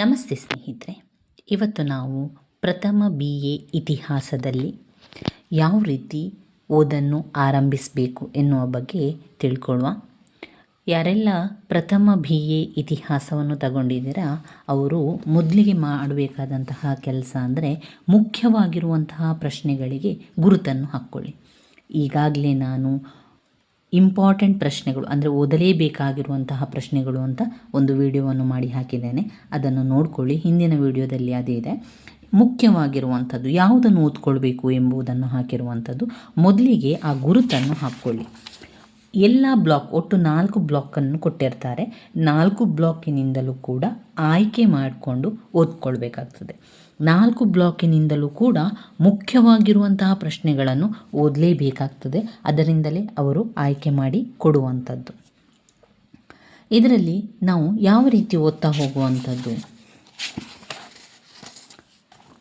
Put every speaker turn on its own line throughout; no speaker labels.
ನಮಸ್ತೆ ಸ್ನೇಹಿತರೆ. ಇವತ್ತು ನಾವು ಪ್ರಥಮ ಬಿ ಎ ಇತಿಹಾಸದಲ್ಲಿ ಯಾವ ರೀತಿ ಓದನ್ನು ಆರಂಭಿಸಬೇಕು ಎನ್ನುವ ಬಗ್ಗೆ ತಿಳ್ಕೊಳ್ಳುವ. ಯಾರೆಲ್ಲ ಪ್ರಥಮ ಬಿ ಎ ಇತಿಹಾಸವನ್ನು ತಗೊಂಡಿದ್ದೀರಾ, ಅವರು ಮೊದಲಿಗೆ ಮಾಡಬೇಕಾದಂತಹ ಕೆಲಸ ಅಂದರೆ ಮುಖ್ಯವಾಗಿರುವಂತಹ ಪ್ರಶ್ನೆಗಳಿಗೆ ಗುರುತನ್ನು ಹಾಕ್ಕೊಳ್ಳಿ. ಈಗಾಗಲೇ ನಾನು ಇಂಪಾರ್ಟೆಂಟ್ ಪ್ರಶ್ನೆಗಳು, ಅಂದರೆ ಓದಲೇಬೇಕಾಗಿರುವಂತಹ ಪ್ರಶ್ನೆಗಳು ಅಂತ ಒಂದು ವಿಡಿಯೋವನ್ನು ಮಾಡಿ ಹಾಕಿದ್ದೇನೆ. ಅದನ್ನು ನೋಡ್ಕೊಳ್ಳಿ. ಹಿಂದಿನ ವಿಡಿಯೋದಲ್ಲಿ ಅದೇ ಇದೆ. ಮುಖ್ಯವಾಗಿರುವಂಥದ್ದು, ಯಾವುದನ್ನು ಓದ್ಕೊಳ್ಬೇಕು ಎಂಬುದನ್ನು ಹಾಕಿರುವಂಥದ್ದು. ಮೊದಲಿಗೆ ಆ ಗುರುತನ್ನು ಹಾಕ್ಕೊಳ್ಳಿ. ಎಲ್ಲ ಬ್ಲಾಕ್ ಒಟ್ಟು ನಾಲ್ಕು ಬ್ಲಾಕನ್ನು ಕೊಟ್ಟಿರ್ತಾರೆ. ನಾಲ್ಕು ಬ್ಲಾಕಿನಿಂದಲೂ ಕೂಡ ಆಯ್ಕೆ ಮಾಡಿಕೊಂಡು ಓದ್ಕೊಳ್ಬೇಕಾಗ್ತದೆ. ನಾಲ್ಕು ಬ್ಲಾಕಿನಿಂದಲೂ ಕೂಡ ಮುಖ್ಯವಾಗಿರುವಂತಹ ಪ್ರಶ್ನೆಗಳನ್ನು ಓದಲೇಬೇಕಾಗ್ತದೆ. ಅದರಿಂದಲೇ ಅವರು ಆಯ್ಕೆ ಮಾಡಿ ಕೊಡುವಂಥದ್ದು. ಇದರಲ್ಲಿ ನಾವು ಯಾವ ರೀತಿ ಓದ್ತಾ ಹೋಗುವಂಥದ್ದು?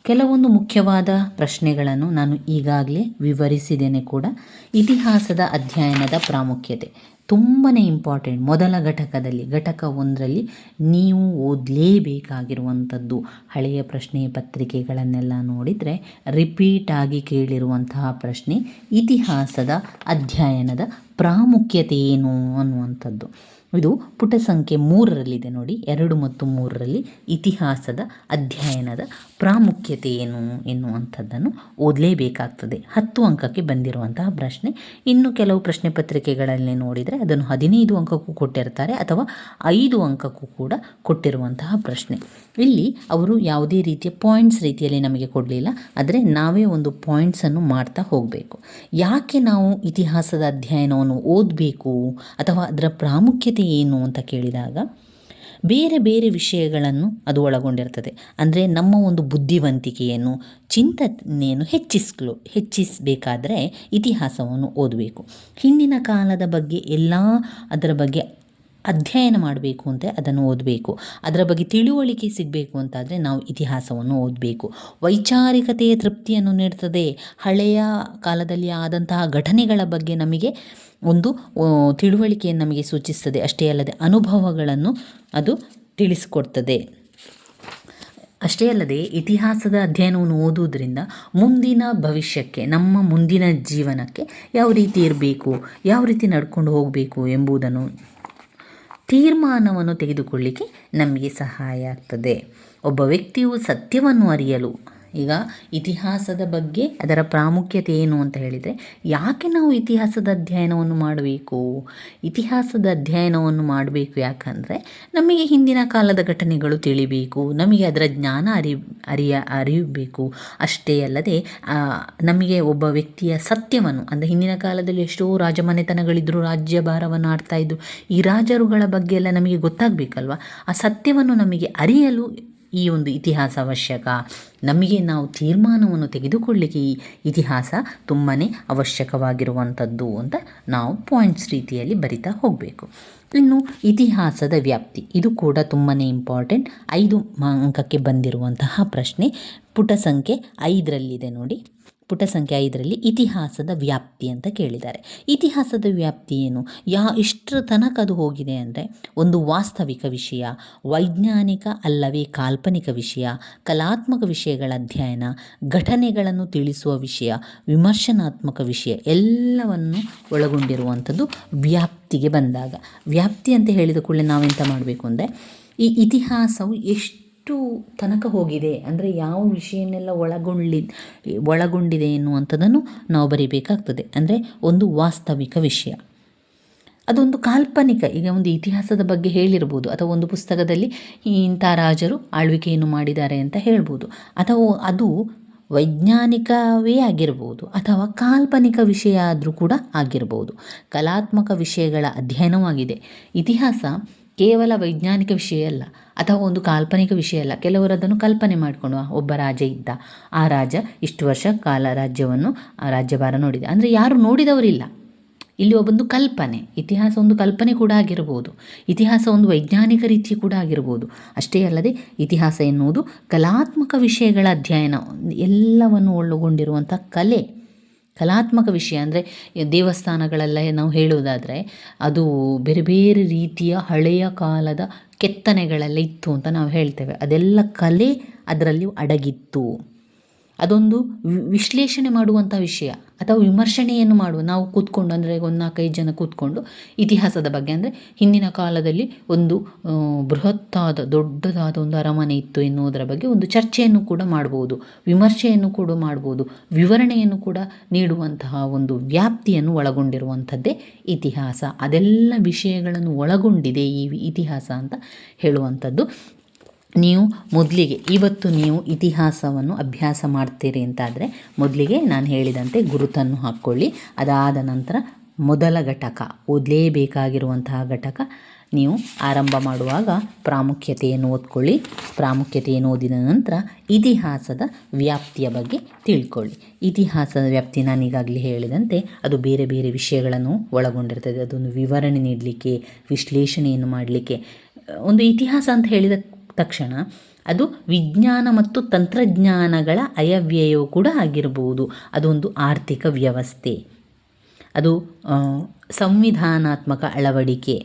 ಕೆಲವೊಂದು ಮುಖ್ಯವಾದ ಪ್ರಶ್ನೆಗಳನ್ನು ನಾನು ಈಗಾಗಲೇ ವಿವರಿಸಿದ್ದೇನೆ ಕೂಡ. ಇತಿಹಾಸದ ಅಧ್ಯಯನದ ಪ್ರಾಮುಖ್ಯತೆ. ತುಂಬಾ ಇಂಪಾರ್ಟೆಂಟ್ ಮೊದಲ ಘಟಕದಲ್ಲಿ, ಘಟಕ ಒಂದರಲ್ಲಿ ನೀವು ಓದಲೇಬೇಕಾಗಿರುವಂಥದ್ದು. ಹಳೆಯ ಪ್ರಶ್ನೆ ಪತ್ರಿಕೆಗಳನ್ನೆಲ್ಲ ನೋಡಿದರೆ ರಿಪೀಟ್ ಆಗಿ ಕೇಳಿರುವಂತಹ ಪ್ರಶ್ನೆ ಇತಿಹಾಸದ ಅಧ್ಯಯನದ ಪ್ರಾಮುಖ್ಯತೆ ಏನು ಅನ್ನುವಂಥದ್ದು. ಇದು ಪುಟ ಸಂಖ್ಯೆ ಮೂರರಲ್ಲಿದೆ ನೋಡಿ, ಎರಡು ಮತ್ತು ಮೂರರಲ್ಲಿ ಇತಿಹಾಸದ ಅಧ್ಯಯನದ ಪ್ರಾಮುಖ್ಯತೆ ಏನು ಎನ್ನುವಂಥದ್ದನ್ನು ಓದಲೇಬೇಕಾಗ್ತದೆ. ಹತ್ತು ಅಂಕಕ್ಕೆ ಬಂದಿರುವಂತಹ ಪ್ರಶ್ನೆ. ಇನ್ನು ಕೆಲವು ಪ್ರಶ್ನೆ ಪತ್ರಿಕೆಗಳಲ್ಲಿ ನೋಡಿದರೆ ಅದನ್ನು ಹದಿನೈದು ಅಂಕಕ್ಕೂ ಕೊಟ್ಟಿರ್ತಾರೆ ಅಥವಾ ಐದು ಅಂಕಕ್ಕೂ ಕೂಡ ಕೊಟ್ಟಿರುವಂತಹ ಪ್ರಶ್ನೆ. ಇಲ್ಲಿ ಅವರು ಯಾವುದೇ ರೀತಿಯ ಪಾಯಿಂಟ್ಸ್ ರೀತಿಯಲ್ಲಿ ನಮಗೆ ಕೊಡಲಿಲ್ಲ. ಆದರೆ ನಾವೇ ಒಂದು ಪಾಯಿಂಟ್ಸನ್ನು ಮಾಡ್ತಾ ಹೋಗಬೇಕು. ಯಾಕೆ ನಾವು ಇತಿಹಾಸದ ಅಧ್ಯಯನವನ್ನು ಓದಬೇಕು? ಅಥವಾ ಅದರ ಪ್ರಾಮುಖ್ಯತೆ ಏನು ಅಂತ ಕೇಳಿದಾಗ, ಬೇರೆ ಬೇರೆ ವಿಷಯಗಳನ್ನು ಅದು ಒಳಗೊಂಡಿರ್ತದೆ. ಅಂದರೆ ನಮ್ಮ ಒಂದು ಬುದ್ಧಿವಂತಿಕೆಯನ್ನು, ಚಿಂತನೆಯನ್ನು ಹೆಚ್ಚಿಸಲು, ಹೆಚ್ಚಿಸಬೇಕಾದ್ರೆ ಇತಿಹಾಸವನ್ನು ಓದಬೇಕು. ಹಿಂದಿನ ಕಾಲದ ಬಗ್ಗೆ ಎಲ್ಲ ಅದರ ಬಗ್ಗೆ ಅಧ್ಯಯನ ಮಾಡಬೇಕು ಅಂತ ಅದನ್ನು ಓದಬೇಕು. ಅದರ ಬಗ್ಗೆ ತಿಳುವಳಿಕೆ ಸಿಗಬೇಕು ಅಂತಾದರೆ ನಾವು ಇತಿಹಾಸವನ್ನು ಓದಬೇಕು. ವೈಚಾರಿಕತೆಯ ತೃಪ್ತಿಯನ್ನು ನೀಡ್ತದೆ. ಹಳೆಯ ಕಾಲದಲ್ಲಿ ಆದಂತಹ ಘಟನೆಗಳ ಬಗ್ಗೆ ನಮಗೆ ಒಂದು ತಿಳುವಳಿಕೆಯನ್ನು ನಮಗೆ ಸೂಚಿಸ್ತದೆ. ಅಷ್ಟೇ ಅಲ್ಲದೆ ಅನುಭವಗಳನ್ನು ಅದು ತಿಳಿಸಿಕೊಡ್ತದೆ. ಅಷ್ಟೇ ಅಲ್ಲದೆ ಇತಿಹಾಸದ ಅಧ್ಯಯನವನ್ನು ಓದುವುದರಿಂದ ಮುಂದಿನ ಭವಿಷ್ಯಕ್ಕೆ, ನಮ್ಮ ಮುಂದಿನ ಜೀವನಕ್ಕೆ ಯಾವ ರೀತಿ ಇರಬೇಕು, ಯಾವ ರೀತಿ ನಡ್ಕೊಂಡು ಹೋಗಬೇಕು ಎಂಬುದನ್ನು ತೀರ್ಮಾನವನ್ನು ತೆಗೆದುಕೊಳ್ಳಿಕ್ಕೆ ನಮಗೆ ಸಹಾಯ ಆಗ್ತದೆ. ಒಬ್ಬ ವ್ಯಕ್ತಿಯು ಸತ್ಯವನ್ನು ಅರಿಯಲು ಈಗ ಇತಿಹಾಸದ ಬಗ್ಗೆ ಅದರ ಪ್ರಾಮುಖ್ಯತೆ ಏನು ಅಂತ ಹೇಳಿದರೆ, ಯಾಕೆ ನಾವು ಇತಿಹಾಸದ ಅಧ್ಯಯನವನ್ನು ಮಾಡಬೇಕು? ಇತಿಹಾಸದ ಅಧ್ಯಯನವನ್ನು ಮಾಡಬೇಕು ಯಾಕಂದರೆ ನಮಗೆ ಹಿಂದಿನ ಕಾಲದ ಘಟನೆಗಳು ತಿಳಿಬೇಕು, ನಮಗೆ ಅದರ ಜ್ಞಾನ ಅರಿ, ಅರಿಯ ಅರಿಯಬೇಕು ಅಷ್ಟೇ ಅಲ್ಲದೆ ನಮಗೆ ಒಬ್ಬ ವ್ಯಕ್ತಿಯ ಸತ್ಯವನ್ನು, ಅಂದರೆ ಹಿಂದಿನ ಕಾಲದಲ್ಲಿ ಎಷ್ಟೋ ರಾಜಮನೆತನಗಳಿದ್ದರು ರಾಜ್ಯಭಾರವನ್ನು ಆಡ್ತಾ ಇದ್ದರು ಈ ರಾಜರುಗಳ ಬಗ್ಗೆ ಎಲ್ಲ ನಮಗೆ ಗೊತ್ತಾಗಬೇಕಲ್ವ? ಆ ಸತ್ಯವನ್ನು ನಮಗೆ ಅರಿಯಲು ಈ ಒಂದು ಇತಿಹಾಸ ಅವಶ್ಯಕ. ನಮಗೆ ನಾವು ತೀರ್ಮಾನವನ್ನು ತೆಗೆದುಕೊಳ್ಳಿಕ್ಕೆ ಈ ಇತಿಹಾಸ ತುಂಬಾ ಅವಶ್ಯಕವಾಗಿರುವಂಥದ್ದು ಅಂತ ನಾವು ಪಾಯಿಂಟ್ಸ್ ರೀತಿಯಲ್ಲಿ ಬರಿತಾ ಹೋಗಬೇಕು. ಇನ್ನು ಇತಿಹಾಸದ ವ್ಯಾಪ್ತಿ, ಇದು ಕೂಡ ತುಂಬಾ ಇಂಪಾರ್ಟೆಂಟ್ ಐದು ಅಂಕಕ್ಕೆ ಬಂದಿರುವಂತಹ ಪ್ರಶ್ನೆ, ಪುಟ ಸಂಖ್ಯೆ ಐದರಲ್ಲಿದೆ ನೋಡಿ. ಪುಟ ಸಂಖ್ಯೆ ಐದರಲ್ಲಿ ಇತಿಹಾಸದ ವ್ಯಾಪ್ತಿ ಅಂತ ಕೇಳಿದ್ದಾರೆ. ಇತಿಹಾಸದ ವ್ಯಾಪ್ತಿ ಏನು? ಯಾ ಇಷ್ಟರ ತನಕ ಅದು ಹೋಗಿದೆ ಅಂದರೆ ಒಂದು ವಾಸ್ತವಿಕ ವಿಷಯ, ವೈಜ್ಞಾನಿಕ ಅಲ್ಲವೇ ಕಾಲ್ಪನಿಕ ವಿಷಯ, ಕಲಾತ್ಮಕ ವಿಷಯಗಳ ಅಧ್ಯಯನ, ಘಟನೆಗಳನ್ನು ತಿಳಿಸುವ ವಿಷಯ, ವಿಮರ್ಶನಾತ್ಮಕ ವಿಷಯ ಎಲ್ಲವನ್ನು ಒಳಗೊಂಡಿರುವಂಥದ್ದು ವ್ಯಾಪ್ತಿಗೆ ಬಂದಾಗ. ವ್ಯಾಪ್ತಿ ಅಂತ ಹೇಳಿದ ಕೂಡಲೇ ನಾವೆಂತ ಮಾಡಬೇಕು ಅಂದರೆ ಈ ಇತಿಹಾಸವು ಎಷ್ಟು ಎಷ್ಟು ತನಕ ಹೋಗಿದೆ? ಅಂದರೆ ಯಾವ ವಿಷಯನ್ನೆಲ್ಲ ಒಳಗೊಳ್ಳಿ ಒಳಗೊಂಡಿದೆ ಎನ್ನುವಂಥದ್ದನ್ನು ನಾವು ಬರೀಬೇಕಾಗ್ತದೆ. ಅಂದರೆ ಒಂದು ವಾಸ್ತವಿಕ ವಿಷಯ. ಅದೊಂದು ಕಾಲ್ಪನಿಕ, ಈಗ ಒಂದು ಇತಿಹಾಸದ ಬಗ್ಗೆ ಹೇಳಿರ್ಬೋದು, ಅಥವಾ ಒಂದು ಪುಸ್ತಕದಲ್ಲಿ ಇಂಥ ರಾಜರು ಆಳ್ವಿಕೆಯನ್ನು ಮಾಡಿದ್ದಾರೆ ಅಂತ ಹೇಳ್ಬೋದು. ಅಥವಾ ಅದು ವೈಜ್ಞಾನಿಕವೇ ಆಗಿರ್ಬೋದು, ಅಥವಾ ಕಾಲ್ಪನಿಕ ವಿಷಯ ಆದರೂ ಕೂಡ ಆಗಿರ್ಬೋದು. ಕಲಾತ್ಮಕ ವಿಷಯಗಳ ಅಧ್ಯಯನವಾಗಿದೆ. ಇತಿಹಾಸ ಕೇವಲ ವೈಜ್ಞಾನಿಕ ವಿಷಯ ಅಲ್ಲ, ಅಥವಾ ಒಂದು ಕಾಲ್ಪನಿಕ ವಿಷಯ ಅಲ್ಲ. ಕೆಲವರು ಅದನ್ನು ಕಲ್ಪನೆ ಮಾಡಿಕೊಂಡು ಒಬ್ಬ ರಾಜ ಇದ್ದ. ಆ ರಾಜ ಇಷ್ಟು ವರ್ಷ ಕಾಲ ರಾಜ್ಯವನ್ನು, ಆ ರಾಜ್ಯಭಾರ ನೋಡಿದೆ. ಅಂದರೆ ಯಾರು ನೋಡಿದವರಿಲ್ಲ. ಇಲ್ಲಿ ಒಬ್ಬೊಂದು ಕಲ್ಪನೆ, ಇತಿಹಾಸ ಒಂದು ಕಲ್ಪನೆ ಕೂಡ ಆಗಿರ್ಬೋದು. ಇತಿಹಾಸ ಒಂದು ವೈಜ್ಞಾನಿಕ ರೀತಿ ಕೂಡ ಆಗಿರ್ಬೋದು. ಅಷ್ಟೇ ಅಲ್ಲದೆ, ಇತಿಹಾಸ ಎನ್ನುವುದು ಕಲಾತ್ಮಕ ವಿಷಯಗಳ ಅಧ್ಯಯನ, ಎಲ್ಲವನ್ನು ಒಳಗೊಂಡಿರುವಂಥ ಕಲೆ. ಕಲಾತ್ಮಕ ವಿಷಯ ಅಂದರೆ ದೇವಸ್ಥಾನಗಳೆಲ್ಲ ನಾವು ಹೇಳುವುದಾದರೆ ಅದು ಬೇರೆ ಬೇರೆ ರೀತಿಯ ಹಳೆಯ ಕಾಲದ ಕೆತ್ತನೆಗಳೆಲ್ಲ ಇತ್ತು ಅಂತ ನಾವು ಹೇಳ್ತೇವೆ. ಅದೆಲ್ಲ ಕಲೆ ಅದರಲ್ಲಿ ಅಡಗಿತ್ತು. ಅದೊಂದು ವಿಶ್ಲೇಷಣೆ ಮಾಡುವಂಥ ವಿಷಯ ಅಥವಾ ವಿಮರ್ಶನೆಯನ್ನು ಮಾಡುವ, ನಾವು ಕೂತ್ಕೊಂಡು ಅಂದರೆ ಒಂದು ನಾಲ್ಕೈದು ಜನ ಕೂತ್ಕೊಂಡು ಇತಿಹಾಸದ ಬಗ್ಗೆ ಅಂದರೆ ಹಿಂದಿನ ಕಾಲದಲ್ಲಿ ಒಂದು ಬೃಹತ್ತಾದ, ದೊಡ್ಡದಾದ ಒಂದು ಅರಮನೆ ಇತ್ತು ಎನ್ನುವುದರ ಬಗ್ಗೆ ಒಂದು ಚರ್ಚೆಯನ್ನು ಕೂಡ ಮಾಡ್ಬೋದು, ವಿಮರ್ಶೆಯನ್ನು ಕೂಡ ಮಾಡ್ಬೋದು, ವಿವರಣೆಯನ್ನು ಕೂಡ ನೀಡುವಂತಹ ಒಂದು ವ್ಯಾಪ್ತಿಯನ್ನು ಒಳಗೊಂಡಿರುವಂಥದ್ದೇ ಇತಿಹಾಸ. ಅದೆಲ್ಲ ವಿಷಯಗಳನ್ನು ಒಳಗೊಂಡಿದೆ ಈ ಇತಿಹಾಸ ಅಂತ ಹೇಳುವಂಥದ್ದು. ನೀವು ಮೊದಲಿಗೆ, ಇವತ್ತು ನೀವು ಇತಿಹಾಸವನ್ನು ಅಭ್ಯಾಸ ಮಾಡ್ತೀರಿ ಅಂತಾದರೆ, ಮೊದಲಿಗೆ ನಾನು ಹೇಳಿದಂತೆ ಗುರುತನ್ನು ಹಾಕ್ಕೊಳ್ಳಿ. ಅದಾದ ನಂತರ ಮೊದಲ ಘಟಕ, ಓದಲೇಬೇಕಾಗಿರುವಂತಹ ಘಟಕ, ನೀವು ಆರಂಭ ಮಾಡುವಾಗ ಪ್ರಾಮುಖ್ಯತೆಯನ್ನು ಓದ್ಕೊಳ್ಳಿ. ಪ್ರಾಮುಖ್ಯತೆಯನ್ನು ಓದಿದ ನಂತರ ಇತಿಹಾಸದ ವ್ಯಾಪ್ತಿಯ ಬಗ್ಗೆ ತಿಳ್ಕೊಳ್ಳಿ. ಇತಿಹಾಸದ ವ್ಯಾಪ್ತಿ ನಾನು ಈಗಾಗಲೇ ಹೇಳಿದಂತೆ, ಅದು ಬೇರೆ ಬೇರೆ ವಿಷಯಗಳನ್ನು ಒಳಗೊಂಡಿರ್ತದೆ. ಅದೊಂದು ವಿವರಣೆ ನೀಡಲಿಕ್ಕೆ, ವಿಶ್ಲೇಷಣೆಯನ್ನು ಮಾಡಲಿಕ್ಕೆ. ಒಂದು ಇತಿಹಾಸ ಅಂತ ಹೇಳಿದ ತಕ್ಷಣ ಅದು ವಿಜ್ಞಾನ ಮತ್ತು ತಂತ್ರಜ್ಞಾನಗಳ ಅಯವ್ಯಯವು ಕೂಡ ಆಗಿರಬಹುದು ಅದೊಂದು ಆರ್ಥಿಕ ವ್ಯವಸ್ಥೆ. ಅದು ಸಂವಿಧಾನಾತ್ಮಕ ಅಳವಡಿಕೆ.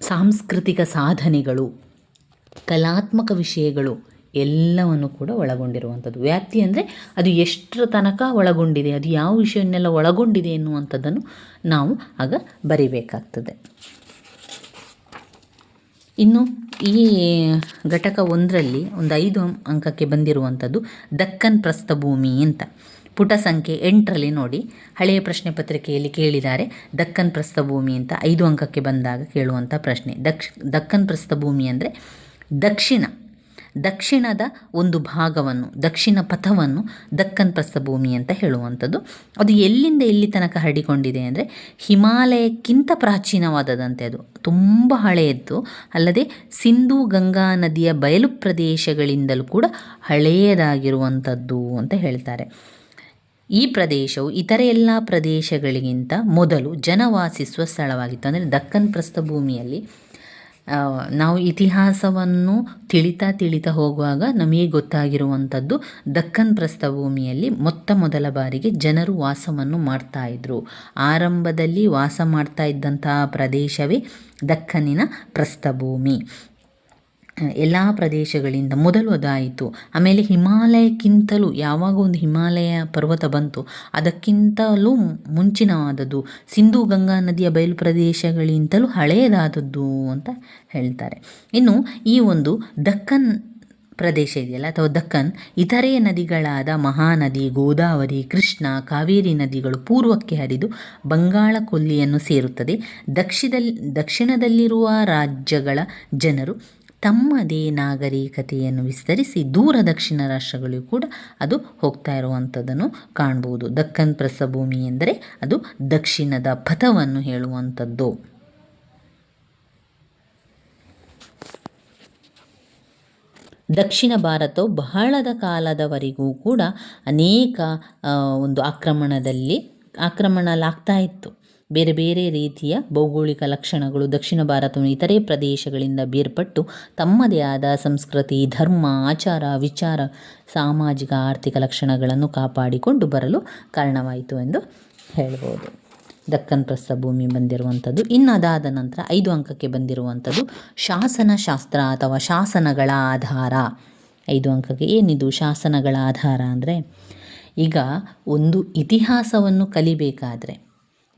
ಸಾಂಸ್ಕೃತಿಕ ಸಾಧನೆಗಳು, ಕಲಾತ್ಮಕ ವಿಷಯಗಳು ಎಲ್ಲವನ್ನು ಕೂಡ ಒಳಗೊಂಡಿರುವಂಥದ್ದು. ವ್ಯಾಪ್ತಿ ಅಂದರೆ ಅದು ಎಷ್ಟರ ತನಕ ಒಳಗೊಂಡಿದೆ, ಅದು ಯಾವ ವಿಷಯವನ್ನೆಲ್ಲ ಒಳಗೊಂಡಿದೆ ಎನ್ನುವಂಥದ್ದನ್ನು ನಾವು ಆಗ ಬರಿಬೇಕಾಗ್ತದೆ. ಇನ್ನು ಈ ಘಟಕ ಒಂದರಲ್ಲಿ ಒಂದು ಐದು ಅಂಕಕ್ಕೆ ಬಂದಿರುವಂಥದ್ದು ದಕ್ಕನ್ ಪ್ರಸ್ಥಭೂಮಿ ಅಂತ. ಪುಟ ಸಂಖ್ಯೆ ಎಂಟರಲ್ಲಿ ನೋಡಿ ಹಳೆಯ ಪ್ರಶ್ನೆ ಪತ್ರಿಕೆಯಲ್ಲಿ ಕೇಳಿದ್ದಾರೆ. ದಕ್ಕನ್ ಪ್ರಸ್ಥಭೂಮಿ ಅಂತ ಐದು ಅಂಕಕ್ಕೆ ಬಂದಾಗ ಕೇಳುವಂಥ ಪ್ರಶ್ನೆ. ದಕ್ಷ ದಕ್ಕನ್ ಪ್ರಸ್ಥಭೂಮಿ ಅಂದರೆ ದಕ್ಷಿಣ. ದಕ್ಷಿಣದ ಒಂದು ಭಾಗವನ್ನು, ದಕ್ಷಿಣ ಪಥವನ್ನು ದಕ್ಕನ್ ಪ್ರಸ್ಥಭೂಮಿ ಅಂತ ಹೇಳುವಂಥದ್ದು. ಅದು ಎಲ್ಲಿಂದ ಎಲ್ಲಿ ತನಕ ಹರಡಿಕೊಂಡಿದೆ ಅಂದರೆ ಹಿಮಾಲಯಕ್ಕಿಂತ ಪ್ರಾಚೀನವಾದದಂತೆ ಅದು. ತುಂಬ ಹಳೆಯದ್ದು. ಅಲ್ಲದೆ ಸಿಂಧೂ ಗಂಗಾ ನದಿಯ ಬಯಲು ಪ್ರದೇಶಗಳಿಂದಲೂ ಕೂಡ ಹಳೆಯದಾಗಿರುವಂಥದ್ದು ಅಂತ ಹೇಳ್ತಾರೆ. ಈ ಪ್ರದೇಶವು ಇತರ ಎಲ್ಲ ಪ್ರದೇಶಗಳಿಗಿಂತ ಮೊದಲು ಜನವಾಸಿಸುವ ಸ್ಥಳವಾಗಿತ್ತು. ಅಂದರೆ ದಕ್ಕನ್ ಪ್ರಸ್ಥಭೂಮಿಯಲ್ಲಿ ನಾವು ಇತಿಹಾಸವನ್ನು ತಿಳಿತಾ ತಿಳಿತಾ ಹೋಗುವಾಗ ನಮಗೆ ಗೊತ್ತಾಗಿರುವಂಥದ್ದು ದಕ್ಕನ್ ಪ್ರಸ್ಥಭೂಮಿಯಲ್ಲಿ ಮೊತ್ತ ಮೊದಲ ಬಾರಿಗೆ ಜನರು ವಾಸವನ್ನು ಮಾಡ್ತಾ ಇದ್ದರು ಆರಂಭದಲ್ಲಿ ವಾಸ ಮಾಡ್ತಾ ಇದ್ದಂತಹ ಪ್ರದೇಶವೇ ದಕ್ಕನಿನ ಪ್ರಸ್ಥಭೂಮಿ. ಎಲ್ಲ ಪ್ರದೇಶಗಳಿಂದ ಮೊದಲು ಅದಾಯಿತು. ಆಮೇಲೆ ಹಿಮಾಲಯಕ್ಕಿಂತಲೂ ಯಾವಾಗ ಒಂದು ಹಿಮಾಲಯ ಪರ್ವತ ಬಂತು, ಅದಕ್ಕಿಂತಲೂ ಮುಂಚಿನವಾದದ್ದು ಸಿಂಧೂ ಗಂಗಾ ನದಿಯ ಬಯಲು ಪ್ರದೇಶಗಳಿಂತಲೂ ಹಳೆಯದಾದದ್ದು ಅಂತ ಹೇಳ್ತಾರೆ. ಇನ್ನು ಈ ಒಂದು ದಕ್ಕನ್ ಪ್ರದೇಶ ಇದೆಯಲ್ಲ, ಅಥವಾ ದಕ್ಕನ್, ಇತರೆ ನದಿಗಳಾದ ಮಹಾನದಿ, ಗೋದಾವರಿ, ಕೃಷ್ಣ, ಕಾವೇರಿ ನದಿಗಳು ಪೂರ್ವಕ್ಕೆ ಹರಿದು ಬಂಗಾಳ ಕೊಲ್ಲಿಯನ್ನು ಸೇರುತ್ತದೆ. ದಕ್ಷಿಣದಲ್ಲಿ, ದಕ್ಷಿಣದಲ್ಲಿರುವ ರಾಜ್ಯಗಳ ಜನರು ತಮ್ಮದೇ ನಾಗರಿಕತೆಯನ್ನು ವಿಸ್ತರಿಸಿ ದೂರ ದಕ್ಷಿಣ ರಾಷ್ಟ್ರಗಳಿಗೂ ಕೂಡ ಅದು ಹೋಗ್ತಾ ಇರುವಂಥದ್ದನ್ನು ಕಾಣ್ಬೋದು. ದಕ್ಕನ್ ಪ್ರಸ್ಥಭೂಮಿ ಎಂದರೆ ಅದು ದಕ್ಷಿಣದ ಪಥವನ್ನು ಹೇಳುವಂಥದ್ದು. ದಕ್ಷಿಣ ಭಾರತವು ಬಹಳದ ಕಾಲದವರೆಗೂ ಕೂಡ ಅನೇಕ ಒಂದು ಆಕ್ರಮಣದಲ್ಲಿ ಆಕ್ರಮಣಲಾಗ್ತಾ ಇತ್ತು. ಬೇರೆ ಬೇರೆ ರೀತಿಯ ಭೌಗೋಳಿಕ ಲಕ್ಷಣಗಳು ದಕ್ಷಿಣ ಭಾರತವನ್ನು ಇತರೆ ಪ್ರದೇಶಗಳಿಂದ ಬೇರ್ಪಟ್ಟು ತಮ್ಮದೇ ಆದ ಸಂಸ್ಕೃತಿ, ಧರ್ಮ, ಆಚಾರ, ವಿಚಾರ, ಸಾಮಾಜಿಕ, ಆರ್ಥಿಕ ಲಕ್ಷಣಗಳನ್ನು ಕಾಪಾಡಿಕೊಂಡು ಬರಲು ಕಾರಣವಾಯಿತು ಎಂದು ಹೇಳಬಹುದು ದಕ್ಕನ್ ಪ್ರಸ್ಥಭೂಮಿ ಬಂದಿರುವಂಥದ್ದು ಇನ್ನು ಅದಾದ ನಂತರ ಐದು ಅಂಕಕ್ಕೆ ಬಂದಿರುವಂಥದ್ದು, ಶಾಸನ ಶಾಸ್ತ್ರ ಅಥವಾ ಶಾಸನಗಳ ಆಧಾರ. ಐದು ಅಂಕಕ್ಕೆ ಏನಿದು ಶಾಸನಗಳ ಆಧಾರ ಅಂದರೆ, ಈಗ ಒಂದು ಇತಿಹಾಸವನ್ನು ಕಲಿಬೇಕಾದರೆ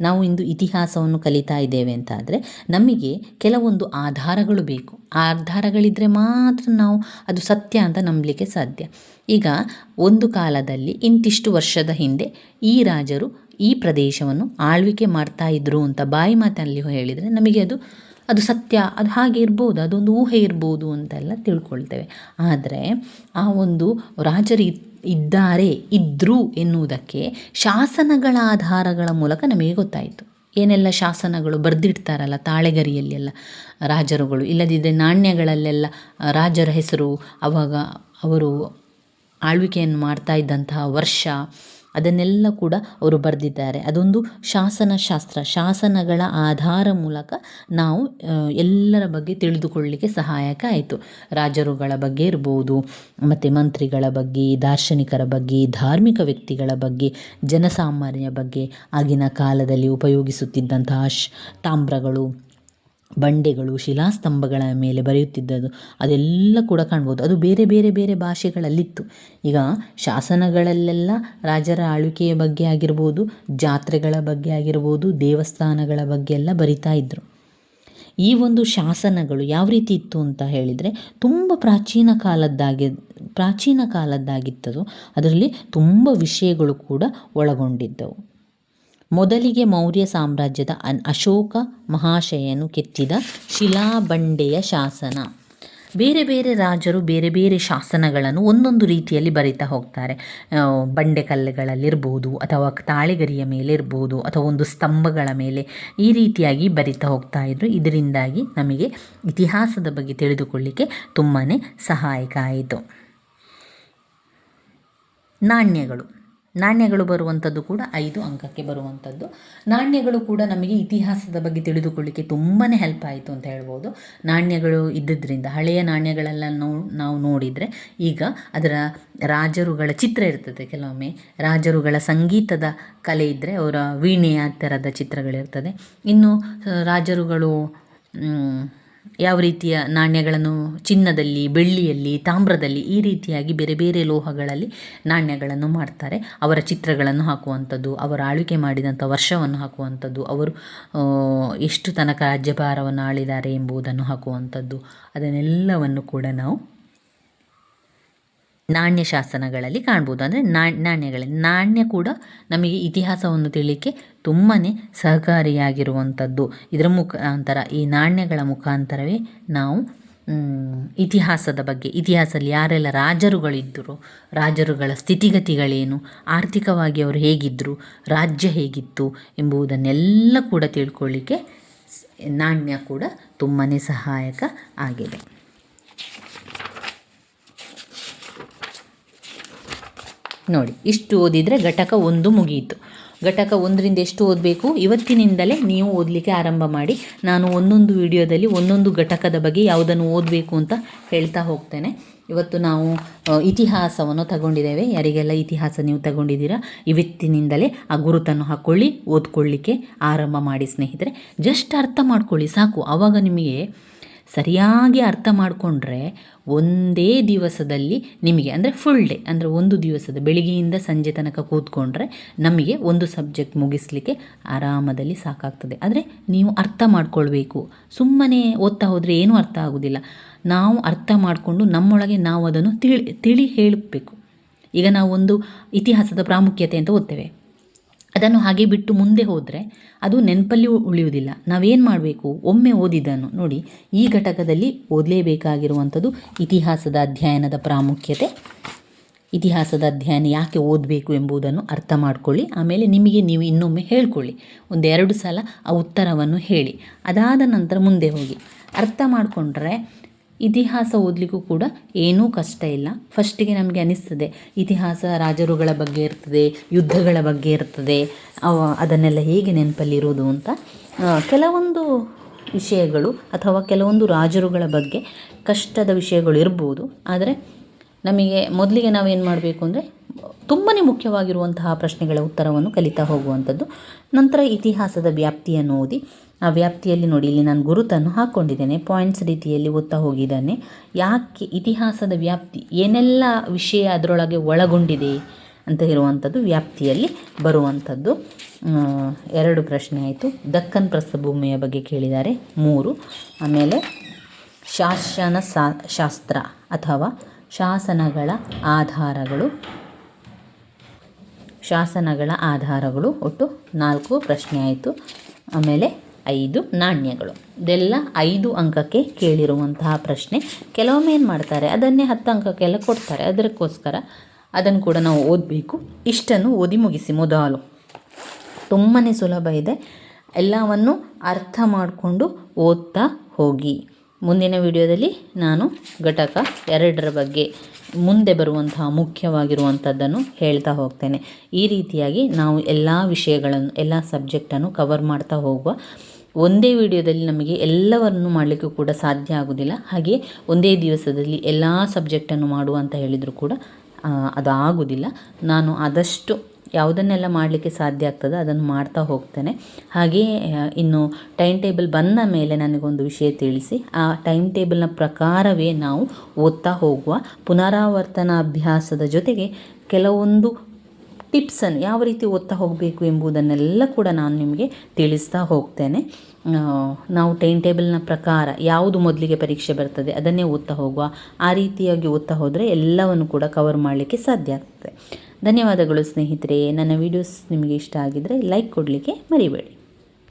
ನಾವು ಇಂದು ಇತಿಹಾಸವನ್ನು ಕಲಿತಾ ಇದ್ದೇವೆ ಅಂತಾದರೆ ನಮಗೆ ಕೆಲವೊಂದು ಆಧಾರಗಳು ಬೇಕು. ಆಧಾರಗಳಿದ್ದರೆ ಮಾತ್ರ ನಾವು ಅದು ಸತ್ಯ ಅಂತ ನಂಬಲಿಕ್ಕೆ ಸಾಧ್ಯ. ಈಗ ಒಂದು ಕಾಲದಲ್ಲಿ ಇಂತಿಷ್ಟು ವರ್ಷದ ಹಿಂದೆ ಈ ರಾಜರು ಈ ಪ್ರದೇಶವನ್ನು ಆಳ್ವಿಕೆ ಮಾಡ್ತಾ ಇದ್ರು ಅಂತ ಬಾಯಿ ಮಾತಲ್ಲಿ ಹೇಳಿದರೆ ನಮಗೆ ಅದು ಅದು ಸತ್ಯ, ಅದು ಹಾಗೆ ಇರ್ಬೋದು, ಅದೊಂದು ಊಹೆ ಇರ್ಬೋದು ಅಂತೆಲ್ಲ ತಿಳ್ಕೊಳ್ತೇವೆ. ಆದರೆ ಆ ಒಂದು ರಾಜರು ಇದ್ದಾರೆ ಇದ್ದರು ಎನ್ನುವುದಕ್ಕೆ ಶಾಸನಗಳ ಆಧಾರಗಳ ಮೂಲಕ ನಮಗೆ ಗೊತ್ತಾಯಿತು. ಏನೆಲ್ಲ ಶಾಸನಗಳು ಬರೆದಿಡ್ತಾರಲ್ಲ ತಾಳೆಗರಿಯಲ್ಲೆಲ್ಲ ರಾಜರುಗಳು ಇಲ್ಲದಿದ್ದರೆ ನಾಣ್ಯಗಳಲ್ಲೆಲ್ಲ ರಾಜರ ಹೆಸರು, ಅವಾಗ ಅವರು ಆಳ್ವಿಕೆಯನ್ನು ಮಾಡ್ತಾ ಇದ್ದಂತಹ ವರ್ಷ ಅದನ್ನೆಲ್ಲ ಕೂಡ ಅವರು ಬರೆದಿದ್ದಾರೆ. ಅದೊಂದು ಶಾಸನ ಶಾಸ್ತ್ರ ಶಾಸನಗಳ ಆಧಾರ ಮೂಲಕ ನಾವು ಎಲ್ಲರ ಬಗ್ಗೆ ತಿಳಿದುಕೊಳ್ಳಲಿಕ್ಕೆ ಸಹಾಯಕ ಆಯಿತು. ರಾಜರುಗಳ ಬಗ್ಗೆ ಇರ್ಬೋದು, ಮತ್ತು ಮಂತ್ರಿಗಳ ಬಗ್ಗೆ, ದಾರ್ಶನಿಕರ ಬಗ್ಗೆ, ಧಾರ್ಮಿಕ ವ್ಯಕ್ತಿಗಳ ಬಗ್ಗೆ ಜನಸಾಮಾನ್ಯ ಬಗ್ಗೆ ಆಗಿನ ಕಾಲದಲ್ಲಿ ಉಪಯೋಗಿಸುತ್ತಿದ್ದಂತಹ ಶ್ ತಾಮ್ರಗಳು ಬಂಡೆಗಳು, ಶಿಲಾಸ್ತಂಭಗಳ ಮೇಲೆ ಬರೆಯುತ್ತಿದ್ದದ್ದು, ಅದೆಲ್ಲ ಕೂಡ ಕಾಣ್ಬೋದು. ಅದು ಬೇರೆ ಬೇರೆ ಬೇರೆ ಭಾಷೆಗಳಲ್ಲಿತ್ತು. ಈಗ ಶಾಸನಗಳಲ್ಲೆಲ್ಲ ರಾಜರ ಆಳ್ವಿಕೆಯ ಬಗ್ಗೆ ಆಗಿರ್ಬೋದು, ಜಾತ್ರೆಗಳ ಬಗ್ಗೆ ಆಗಿರ್ಬೋದು, ದೇವಸ್ಥಾನಗಳ ಬಗ್ಗೆ ಎಲ್ಲ ಬರಿತಾ ಇದ್ದರು ಈ ಒಂದು ಶಾಸನಗಳು ಯಾವ ರೀತಿ ಇತ್ತು ಅಂತ ಹೇಳಿದರೆ, ತುಂಬ ಪ್ರಾಚೀನ ಕಾಲದ್ದಾಗಿ, ಪ್ರಾಚೀನ ಕಾಲದ್ದಾಗಿತ್ತದು. ಅದರಲ್ಲಿ ತುಂಬ ವಿಷಯಗಳು ಕೂಡ ಒಳಗೊಂಡಿದ್ದವು. ಮೊದಲಿಗೆ ಮೌರ್ಯ ಸಾಮ್ರಾಜ್ಯದ ಅಶೋಕ ಮಹಾಶಯನು ಕೆತ್ತಿದ ಶಿಲಾಬಂಡೆಯ ಶಾಸನ. ಬೇರೆ ಬೇರೆ ರಾಜರು ಬೇರೆ ಬೇರೆ ಶಾಸನಗಳನ್ನು ಒಂದೊಂದು ರೀತಿಯಲ್ಲಿ ಬರಿತಾ ಹೋಗ್ತಾರೆ. ಬಂಡೆ ಕಲ್ಲುಗಳಲ್ಲಿರ್ಬೋದು ಅಥವಾ ತಾಳೆಗರಿಯ ಮೇಲೆ ಇರ್ಬೋದು ಅಥವಾ ಒಂದು ಸ್ತಂಭಗಳ ಮೇಲೆ ಈ ರೀತಿಯಾಗಿ ಬರಿತಾ ಹೋಗ್ತಾ ಇದ್ರು. ಇದರಿಂದಾಗಿ ನಮಗೆ ಇತಿಹಾಸದ ಬಗ್ಗೆ ತಿಳಿದುಕೊಳ್ಳಿಕ್ಕೆ ತುಂಬಾ ಸಹಾಯಕ ಆಯಿತು. ನಾಣ್ಯಗಳು. ನಾಣ್ಯಗಳು ಬರುವಂಥದ್ದು ಕೂಡ ಐದು ಅಂಕಕ್ಕೆ ಬರುವಂಥದ್ದು. ನಾಣ್ಯಗಳು ಕೂಡ ನಮಗೆ ಇತಿಹಾಸದ ಬಗ್ಗೆ ತಿಳಿದುಕೊಳ್ಳಿಕ್ಕೆ ತುಂಬಾ ಹೆಲ್ಪ್ ಆಯಿತು ಅಂತ ಹೇಳ್ಬೋದು. ನಾಣ್ಯಗಳು ಇದ್ದಿದ್ದರಿಂದ ಹಳೆಯ ನಾಣ್ಯಗಳೆಲ್ಲ ನಾವು ನೋಡಿದರೆ ಈಗ ಅದರ ರಾಜರುಗಳ ಚಿತ್ರ ಇರ್ತದೆ ಕೆಲವೊಮ್ಮೆ. ರಾಜರುಗಳ ಸಂಗೀತದ ಕಲೆ ಇದ್ದರೆ ಅವರ ವೀಣೆಯ ಥರದ ಚಿತ್ರಗಳಿರ್ತದೆ. ಇನ್ನು, ರಾಜರುಗಳು ಯಾವ ರೀತಿಯ ನಾಣ್ಯಗಳನ್ನು ಚಿನ್ನದಲ್ಲಿ, ಬೆಳ್ಳಿಯಲ್ಲಿ, ತಾಮ್ರದಲ್ಲಿ ಈ ರೀತಿಯಾಗಿ ಬೇರೆ ಬೇರೆ ಲೋಹಗಳಲ್ಲಿ ನಾಣ್ಯಗಳನ್ನು ಮಾಡ್ತಾರೆ. ಅವರ ಚಿತ್ರಗಳನ್ನು ಹಾಕುವಂಥದ್ದು, ಅವರ ಆಳ್ವಿಕೆ ಮಾಡಿದಂಥ ವರ್ಷವನ್ನು ಹಾಕುವಂಥದ್ದು, ಅವರು ಎಷ್ಟು ತನಕ ರಾಜ್ಯಭಾರವನ್ನು ಆಳಿದ್ದಾರೆ ಎಂಬುದನ್ನು ಹಾಕುವಂಥದ್ದು, ಅದನ್ನೆಲ್ಲವನ್ನು ಕೂಡ ನಾವು ನಾಣ್ಯ ಶಾಸನಗಳಲ್ಲಿ ಕಾಣ್ಬೋದು. ಅಂದರೆ ನಾಣ್ಯಗಳಲ್ಲಿ, ನಾಣ್ಯ ಕೂಡ ನಮಗೆ ಇತಿಹಾಸವನ್ನು ತಿಳಿಯಲಿಕ್ಕೆ ತುಂಬಾ ಸಹಕಾರಿಯಾಗಿರುವಂಥದ್ದು. ಇದರ ಮುಖಾಂತರ, ಈ ನಾಣ್ಯಗಳ ಮುಖಾಂತರವೇ ನಾವು ಇತಿಹಾಸದ ಬಗ್ಗೆ, ಇತಿಹಾಸದಲ್ಲಿ ಯಾರೆಲ್ಲ ರಾಜರುಗಳಿದ್ದರು, ರಾಜರುಗಳ ಸ್ಥಿತಿಗತಿಗಳೇನು, ಆರ್ಥಿಕವಾಗಿ ಅವರು ಹೇಗಿದ್ದರು ರಾಜ್ಯ ಹೇಗಿತ್ತು ಎಂಬುದನ್ನೆಲ್ಲ ಕೂಡ ತಿಳ್ಕೊಳ್ಳಿಕ್ಕೆ ನಾಣ್ಯ ಕೂಡ ತುಂಬಾ ಸಹಾಯಕ ಆಗಿದೆ. ನೋಡಿ, ಇಷ್ಟು ಓದಿದರೆ ಘಟಕ ಒಂದು ಮುಗಿಯಿತು. ಘಟಕ ಒಂದರಿಂದ ಎಷ್ಟು ಓದಬೇಕು? ಇವತ್ತಿನಿಂದಲೇ ನೀವು ಓದಲಿಕ್ಕೆ ಆರಂಭ ಮಾಡಿ, ನಾನು ಒಂದೊಂದು ವಿಡಿಯೋದಲ್ಲಿ ಒಂದೊಂದು ಘಟಕದ ಬಗ್ಗೆ ಯಾವುದನ್ನು ಓದಬೇಕು ಅಂತ ಹೇಳ್ತಾ ಹೋಗ್ತೇನೆ. ಇವತ್ತು ನಾವು ಇತಿಹಾಸವನ್ನು ತಗೊಂಡಿದ್ದೇವೆ. ಯಾರಿಗೆಲ್ಲ ಇತಿಹಾಸ ನೀವು ತಗೊಂಡಿದ್ದೀರಾ, ಇವತ್ತಿನಿಂದಲೇ ಆ ಗುರುತನ್ನು ಹಾಕ್ಕೊಳ್ಳಿ ಓದ್ಕೊಳ್ಳಿಕ್ಕೆ ಆರಂಭ ಮಾಡಿ ಸ್ನೇಹಿತರೆ. ಜಸ್ಟ್ ಅರ್ಥ ಮಾಡ್ಕೊಳ್ಳಿ, ಸಾಕು. ಆವಾಗ ನಿಮಗೆ ಸರಿಯಾಗಿ ಅರ್ಥ ಮಾಡಿಕೊಂಡ್ರೆ ಒಂದೇ ದಿವಸದಲ್ಲಿ ನಿಮಗೆ, ಅಂದರೆ ಫುಲ್ ಡೇ ಅಂದರೆ ಒಂದು ದಿವಸದ ಬೆಳಿಗ್ಗೆಯಿಂದ ಸಂಜೆ ತನಕ ಕೂತ್ಕೊಂಡ್ರೆ ನಮಗೆ ಒಂದು ಸಬ್ಜೆಕ್ಟ್ ಮುಗಿಸ್ಲಿಕ್ಕೆ ಆರಾಮದಲ್ಲಿ ಸಾಕಾಗ್ತದೆ. ಆದರೆ ನೀವು ಅರ್ಥ ಮಾಡ್ಕೊಳ್ಬೇಕು. ಸುಮ್ಮನೆ ಓದ್ತಾ ಹೋದರೆ ಏನೂ ಅರ್ಥ ಆಗೋದಿಲ್ಲ. ನಾವು ಅರ್ಥ ಮಾಡಿಕೊಂಡು ನಮ್ಮೊಳಗೆ ನಾವು ಅದನ್ನು ತಿಳಿ ತಿಳಿ ಹೇಳಬೇಕು. ಈಗ ನಾವು ಒಂದು ಇತಿಹಾಸದ ಪ್ರಾಮುಖ್ಯತೆ ಅಂತ ಓದ್ತೇವೆ. ಅದನ್ನು ಹಾಗೆ ಬಿಟ್ಟು ಮುಂದೆ ಹೋದರೆ ಅದು ನೆನಪಲ್ಲಿ ಉಳಿಯುವುದಿಲ್ಲ. ನಾವೇನು ಮಾಡಬೇಕು? ಒಮ್ಮೆ ಓದಿದ್ದನ್ನು ನೋಡಿ, ಈ ಘಟಕದಲ್ಲಿ ಓದಲೇಬೇಕಾಗಿರುವಂಥದ್ದು ಇತಿಹಾಸದ ಅಧ್ಯಯನದ ಪ್ರಾಮುಖ್ಯತೆ. ಇತಿಹಾಸದ ಅಧ್ಯಯನ ಯಾಕೆ ಓದಬೇಕು ಎಂಬುದನ್ನು ಅರ್ಥ ಮಾಡಿಕೊಳ್ಳಿ. ಆಮೇಲೆ ನಿಮಗೆ ನೀವು ಇನ್ನೊಮ್ಮೆ ಹೇಳ್ಕೊಳ್ಳಿ. ಒಂದೆರಡು ಸಲ ಆ ಉತ್ತರವನ್ನು ಹೇಳಿ. ಅದಾದ ನಂತರ ಮುಂದೆ ಹೋಗಿ. ಅರ್ಥ ಮಾಡಿಕೊಂಡ್ರೆ ಇತಿಹಾಸ ಓದಲಿಕ್ಕೂ ಕೂಡ ಏನೂ ಕಷ್ಟ ಇಲ್ಲ. ಫಸ್ಟಿಗೆ ನಮಗೆ ಅನಿಸ್ತದೆ, ಇತಿಹಾಸ ರಾಜರುಗಳ ಬಗ್ಗೆ ಇರ್ತದೆ, ಯುದ್ಧಗಳ ಬಗ್ಗೆ ಇರ್ತದೆ ಅದನ್ನೆಲ್ಲ ಹೇಗೆ ನೆನಪಲ್ಲಿರುವುದು ಅಂತ ಕೆಲವೊಂದು ವಿಷಯಗಳು ಅಥವಾ ಕೆಲವೊಂದು ರಾಜರುಗಳ ಬಗ್ಗೆ ಕಷ್ಟದ ವಿಷಯಗಳು ಇರ್ಬೋದು. ಆದರೆ ನಮಗೆ ಮೊದಲಿಗೆ ನಾವೇನು ಮಾಡಬೇಕು ಅಂದರೆ ತುಂಬಾ ಮುಖ್ಯವಾಗಿರುವಂತಹ ಪ್ರಶ್ನೆಗಳ ಉತ್ತರವನ್ನು ಕಲಿತಾ ಹೋಗುವಂಥದ್ದು. ನಂತರ ಇತಿಹಾಸದ ವ್ಯಾಪ್ತಿಯನ್ನು ಓದಿ ಆ ವ್ಯಾಪ್ತಿಯಲ್ಲಿ ನೋಡಿ, ಇಲ್ಲಿ ನಾನು ಗುರುತನ್ನು ಹಾಕ್ಕೊಂಡಿದ್ದೇನೆ ಪಾಯಿಂಟ್ಸ್ ರೀತಿಯಲ್ಲಿ ಓದ್ತಾ ಹೋಗಿದ್ದಾನೆ. ಯಾಕೆ ಇತಿಹಾಸದ ವ್ಯಾಪ್ತಿ, ಏನೆಲ್ಲ ವಿಷಯ ಅದರೊಳಗೆ ಒಳಗೊಂಡಿದೆ ಅಂತ ಇರುವಂಥದ್ದು ವ್ಯಾಪ್ತಿಯಲ್ಲಿ ಬರುವಂಥದ್ದು. ಎರಡು ಪ್ರಶ್ನೆ ಆಯಿತು. ದಕ್ಕನ್ ಪ್ರಸ್ಥಭೂಮಿಯ ಬಗ್ಗೆ ಕೇಳಿದ್ದಾರೆ. ಮೂರು. ಆಮೇಲೆ ಶಾಸನ ಶಾಸ್ತ್ರ ಅಥವಾ ಶಾಸನಗಳ ಆಧಾರಗಳು. ಶಾಸನಗಳ ಆಧಾರಗಳು ಒಟ್ಟು ನಾಲ್ಕು ಪ್ರಶ್ನೆ ಆಯಿತು. ಆಮೇಲೆ ಐದು ನಾಣ್ಯಗಳು. ಇದೆಲ್ಲ ಐದು ಅಂಕಕ್ಕೆ ಕೇಳಿರುವಂತಹ ಪ್ರಶ್ನೆ. ಕೆಲವೊಮ್ಮೆ ಏನು ಮಾಡ್ತಾರೆ, ಅದನ್ನೇ ಹತ್ತು ಅಂಕಕ್ಕೆಲ್ಲ ಕೊಡ್ತಾರೆ. ಅದಕ್ಕೋಸ್ಕರ ಅದನ್ನು ಕೂಡ ನಾವು ಓದಬೇಕು. ಇಷ್ಟನ್ನು ಓದಿ ಮುಗಿಸಿ ಮೊದಲು. ತುಂಬಾ ಸುಲಭ ಇದೆ. ಎಲ್ಲವನ್ನು ಅರ್ಥ ಮಾಡಿಕೊಂಡು ಓದ್ತಾ ಹೋಗಿ. ಮುಂದಿನ ವಿಡಿಯೋದಲ್ಲಿ ನಾನು ಘಟಕ ಎರಡರ ಬಗ್ಗೆ ಮುಂದೆ ಬರುವಂತಹ ಮುಖ್ಯವಾಗಿರುವಂಥದ್ದನ್ನು ಹೇಳ್ತಾ ಹೋಗ್ತೇನೆ. ಈ ರೀತಿಯಾಗಿ ನಾವು ಎಲ್ಲ ವಿಷಯಗಳನ್ನು, ಎಲ್ಲ ಸಬ್ಜೆಕ್ಟನ್ನು ಕವರ್ ಮಾಡ್ತಾ ಹೋಗುವ ಒಂದೇ ವಿಡಿಯೋದಲ್ಲಿ ನಮಗೆ ಎಲ್ಲವನ್ನು ಮಾಡಲಿಕ್ಕೂ ಕೂಡ ಸಾಧ್ಯ ಆಗೋದಿಲ್ಲ. ಹಾಗೆ ಒಂದೇ ದಿವಸದಲ್ಲಿ ಎಲ್ಲ ಸಬ್ಜೆಕ್ಟನ್ನು ಮಾಡುವ ಅಂತ ಹೇಳಿದರೂ ಕೂಡ ಅದು ಆಗೋದಿಲ್ಲ. ನಾನು ಆದಷ್ಟು ಯಾವುದನ್ನೆಲ್ಲ ಮಾಡಲಿಕ್ಕೆ ಸಾಧ್ಯ ಆಗ್ತದೆ ಅದನ್ನು ಮಾಡ್ತಾ ಹೋಗ್ತೇನೆ. ಹಾಗೆಯೇ ಇನ್ನು ಟೈಮ್ ಟೇಬಲ್ ಬಂದ ಮೇಲೆ ನನಗೊಂದು ವಿಷಯ ತಿಳಿಸಿ, ಆ ಟೈಮ್ ಟೇಬಲ್ನ ಪ್ರಕಾರವೇ ನಾವು ಓದ್ತಾ ಹೋಗುವ. ಪುನರಾವರ್ತನ ಅಭ್ಯಾಸದ ಜೊತೆಗೆ ಕೆಲವೊಂದು ಟಿಪ್ಸನ್ನು ಯಾವ ರೀತಿ ಓದ್ತಾ ಹೋಗಬೇಕು ಎಂಬುದನ್ನೆಲ್ಲ ಕೂಡ ನಾನು ನಿಮಗೆ ತಿಳಿಸ್ತಾ ಹೋಗ್ತೇನೆ. ನಾವು ಟೈಮ್ ಟೇಬಲ್ನ ಪ್ರಕಾರ ಯಾವುದು ಮೊದಲಿಗೆ ಪರೀಕ್ಷೆ ಬರ್ತದೆ ಅದನ್ನೇ ಓದ್ತಾ ಹೋಗುವ. ಆ ರೀತಿಯಾಗಿ ಓದ್ತಾ ಹೋದರೆ ಎಲ್ಲವನ್ನು ಕೂಡ ಕವರ್ ಮಾಡಲಿಕ್ಕೆ ಸಾಧ್ಯ ಆಗ್ತದೆ. ಧನ್ಯವಾದಗಳು ಸ್ನೇಹಿತರೆ. ನನ್ನ ವಿಡಿಯೋಸ್ ನಿಮಗೆ ಇಷ್ಟ ಆಗಿದ್ದರೆ ಲೈಕ್ ಕೊಡಲಿಕ್ಕೆ ಮರಿಬೇಡಿ.